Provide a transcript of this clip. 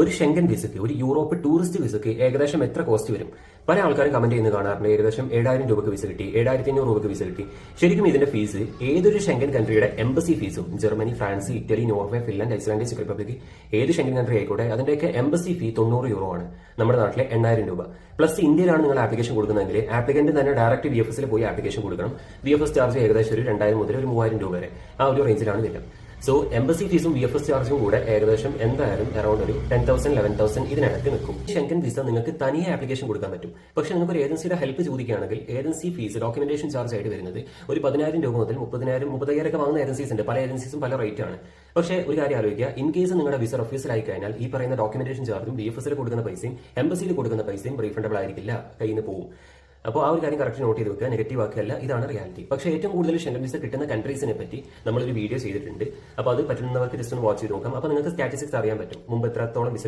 ഒരു ഷെങ്കൻ വിസയ്ക്ക് ഒരു യൂറോപ്പ് ടൂറിസ്റ്റ് വിസയ്ക്ക് ഏകദേശം എത്ര കോസ്റ്റ് വരും? പല ആൾക്കാരും കമന്റ് ചെയ്യുന്നത് കാണാറുണ്ട്. ഏകദേശം ഏഴായിരം രൂപക്ക് വിസ കിട്ടി ഏഴായിരത്തി അഞ്ഞൂറ് രൂപക്ക് വിസ കിട്ടി. ശരിക്കും ഇതിന്റെ ഫീസ് ഏതൊരു ഷെങ്കൻ കൺട്രിയുടെ എംബസി ഫീസും Germany France Italy Norway Finland Iceland check Republic ഏത് ഷെങ്കൻ കൺട്രി ആയിക്കോട്ടെ അതിന്റെയൊക്കെ എംബസി ഫീ തൊണ്ണൂറ് യൂറോ ആണ് നമ്മുടെ നാട്ടിലെ എണ്ണായിരം രൂപ. പ്ലസ് ഇന്ത്യയിലാണ് നിങ്ങൾ ആപ്ലിക്കേഷൻ കൊടുക്കുന്നതെങ്കിൽ ആപ്ലിക്കന്റ് തന്നെ ഡയറക്റ്റ് വി എഫ് എസിൽ പോയി ആപ്ലിക്കേഷൻ കൊടുക്കണം. വി എഫ് എസ് ചാർജ് ഏകദേശം ഒരു രണ്ടായിരം മുതൽ ഒരു മൂവായിരം രൂപ വരെ ആ ഒരു റേഞ്ചിലാണ് വരിക. സോ എംബസി ഫീസും വി എഫ് എസ് ചാർജും കൂടെ ഏകദേശം എന്തായാലും അറൌണ്ട് ഒരു ടെൻ തൗസൻഡ് ലെവൻ തൗസൻഡ് ഇതിനകത്ത് നിൽക്കും. ഷെങ്കൻ വിസ നിങ്ങൾക്ക് തനിയെ ആപ്ലിക്കേഷൻ കൊടുക്കാൻ പറ്റും. പക്ഷെ നിങ്ങൾക്ക് ഒരു ഏജൻസിയുടെ ഹെൽപ്പ് ചോദിക്കുകയാണെങ്കിൽ ഏജൻസി ഫീസ് ഡോക്യുമെന്റേഷൻ ചാർജ് ആയിട്ട് വരുന്നത് ഒരു പതിനായിരം രൂപ മുതൽ മുപ്പതിനായിരം മുപ്പത്തയ്യായിരം ഒക്കെ വാങ്ങുന്ന ഏജൻസീസ് ഉണ്ട്. പല ഏജൻസീസും പല റേറ്റ് ആണ്. പക്ഷേ ഒരു കാര്യം ആലോചിക്കുക. ഇൻ കേസ് നിങ്ങളുടെ വിസ ഓഫീസിലായി കഴിഞ്ഞാൽ ഈ പറയുന്ന ഡോക്യുമെന്റേഷൻ ചാർജും വി എഫ് എസിൽ കൊടുക്കുന്ന പൈസയും എംബസിയിൽ കൊടുക്കുന്ന പൈസയും റീഫണ്ടബിൾ ആയിരിക്കില്ല. കയ്യിൽ നിന്ന് പോകും അപ്പോൾ ആ ഒരു കാര്യം കറക്റ്റ് നോട്ട് ചെയ്ത് വെക്കുക. നെഗറ്റീവ് ആക്കുകയല്ല ഇതാണ് റിയാലിറ്റി പക്ഷേ ഏറ്റവും കൂടുതൽ ഷെങ്കൻ വിസ കിട്ടുന്ന കൺട്രീസിനെ പറ്റി നമ്മളൊരു വീഡിയോ ചെയ്തിട്ടുണ്ട്. അപ്പോൾ അത് പറ്റുന്നവർക്ക് ജസ്റ്റ് ഒന്ന് വാച്ച് ചെയ്ത് നോക്കാം. അപ്പോൾ നിങ്ങൾക്ക് സ്റ്റാറ്റിസ്റ്റിക്സ് അറിയാൻ പറ്റും. മുമ്പ് എത്രത്തോളം വിസ